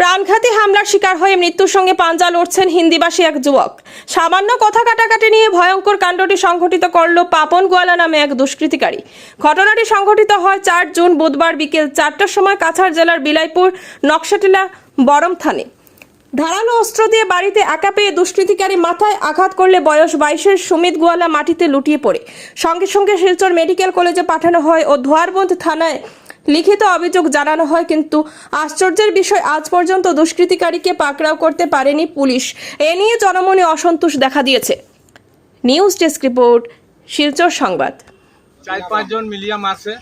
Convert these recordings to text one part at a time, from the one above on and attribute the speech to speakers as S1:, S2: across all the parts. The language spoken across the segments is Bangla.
S1: প্রাণঘাতী হামলার শিকার হয়ে মৃত্যুর সঙ্গে পাঞ্জা লড়ছেন হিন্দিবাসী এক যুবক। সামান্য কথা কাটাকাটি নিয়ে ভয়ঙ্কর কাণ্ডটি সংঘটিত করল পাপন গোয়ালা নামে এক দুষ্কৃতিকারী। ঘটনাটি সংঘটিত হয় চার জুন বুধবার বিকেল চারটার সময় কাছাড় জেলার বিলাইপুর নকশাটিলা বরম থানে। ধারালো অস্ত্র দিয়ে বাড়িতে একা পেয়ে দুষ্কৃতিকারী মাথায় আঘাত করলে বয়স বাইশের সুমিত গোয়ালা মাটিতে লুটিয়ে পড়ে। সঙ্গে সঙ্গে শিলচর মেডিকেল কলেজে পাঠানো হয় ও ধোয়ারবন্দ থানায় লিখিত অভিযোগ জানানো হয় কিন্তু আশ্চর্যের বিষয় আজ পর্যন্ত দুষ্কৃতিকারীকে পাকড়াও করতে পারেনি পুলিশ। এ নিয়ে জনমনে অসন্তোষ দেখা দিয়েছে। নিউজ ডেস্ক রিপোর্ট শিলচর সংবাদ।
S2: চার পাঁচজন মিলিয়া মারছে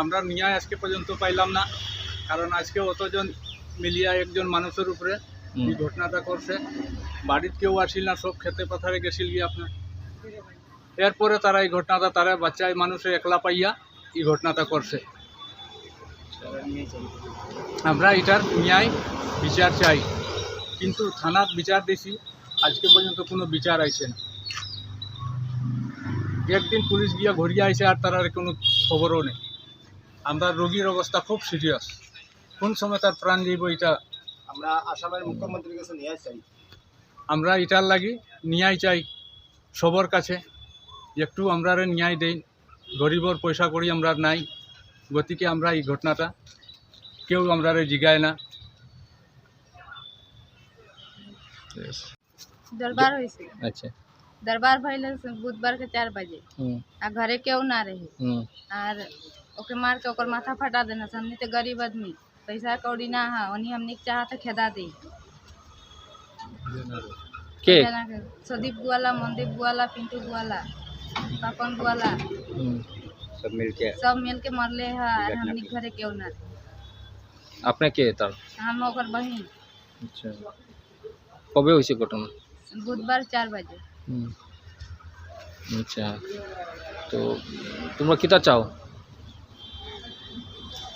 S2: আমরা নিয়ে আজকে পর্যন্ত পাইলাম না। কারণ আজকে অতজন মিলিয়া একজন মানুষের উপরে এই ঘটনাটা করছে। বাড়িতে কেউ আসিল না সব খেতে পাথারে গেছিল গিয়ে আপনার। এরপরে তারা এই ঘটনাটা তারা বাচ্চায় মানুষে একলা পাইয়া এই ঘটনাটা করছে। আমরা এটার ন্যায় বিচার চাই। কিন্তু থানার বিচার দিছি আজকে পর্যন্ত কোনো বিচার আইছে না। একদিন পুলিশ গিয়া ঘুরিয়ে আইছে আর তার আর কোনো খবরও নেই। আমরা রোগীর অবস্থা খুব সিরিয়াস কোন সময় তার প্রাণ যাইব এটা
S3: আমরা আসামের মুখ্যমন্ত্রীর কাছে নিয়ে চাই।
S2: আমরা এটার লাগি ন্যায় চাই সবার কাছে। একটু আমরা ন্যায় দেই গরিবর পয়সা করি আমরা নাই। গতিকে আমরা এই ঘটনাটা কেউ আমরা জিগায় না
S4: दरबार হয়েছে
S5: अच्छा
S4: दरबार भइल बुधवार के चार बजे
S5: हम्म,
S4: आ घरे केहू ना रहे
S5: हम्म,
S4: और ओके मार के ओकर माथा फटा देना से हमनी तो गरीब आदमी पैसा कौड़ी ना है ओनी हमनी के चाहत खेदा दी
S5: के
S4: जना के सुदीप गुआला मनदीप गुआला पिंटू गुआला पापन गुआला
S3: सब मिल के
S4: सब मिल के मरले है हमने घरे के ना
S5: अपने के तब?
S4: हम ओकर बहिन।
S5: अच्छा। कबे होइसे कटन
S4: बुधवार 4 बजे। हम्म। अच्छा। तो तुम लोग
S5: कितना
S4: चाहो?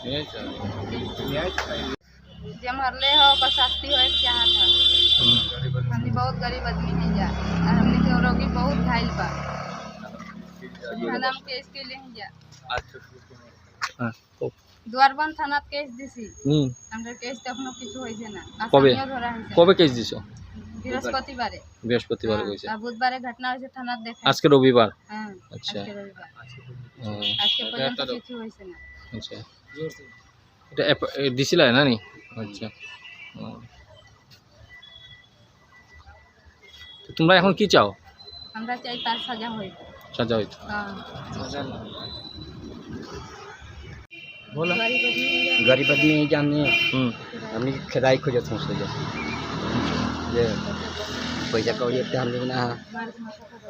S4: ये चाहो ये चाहो जे मरले हो का शास्ति हो
S5: থানাম কেস
S4: দুয়ারবন থানাত হ্যাঁ, কেস দিছি। কেস কিছু হইছে না।
S5: কবে? কবে কেস
S4: বৃহস্পতিবারে
S5: বৃহস্পতিবারে
S4: বুধবারে ঘটনা হইছে থানার দেখা
S5: আজকে রবিবার আচ্ছা।
S4: আজকে পর্যন্ত কিছু হইছে না।
S5: আচ্ছা। এটা দিছিলা না আচ্ছা। তোমরা এখন কি চাও?
S4: আমরা চাই তার সাজা হই
S5: সাজা হইতো
S4: হ্যাঁ
S5: বলো
S4: গরিব আদমি है,
S3: गरीब आदमी ही जाने
S5: হুম
S3: हमने खेदाई खोजत हूँ सोचा जे पैसा कौड़ी इतना हमने ना
S4: मार के माथा फाड़ दो।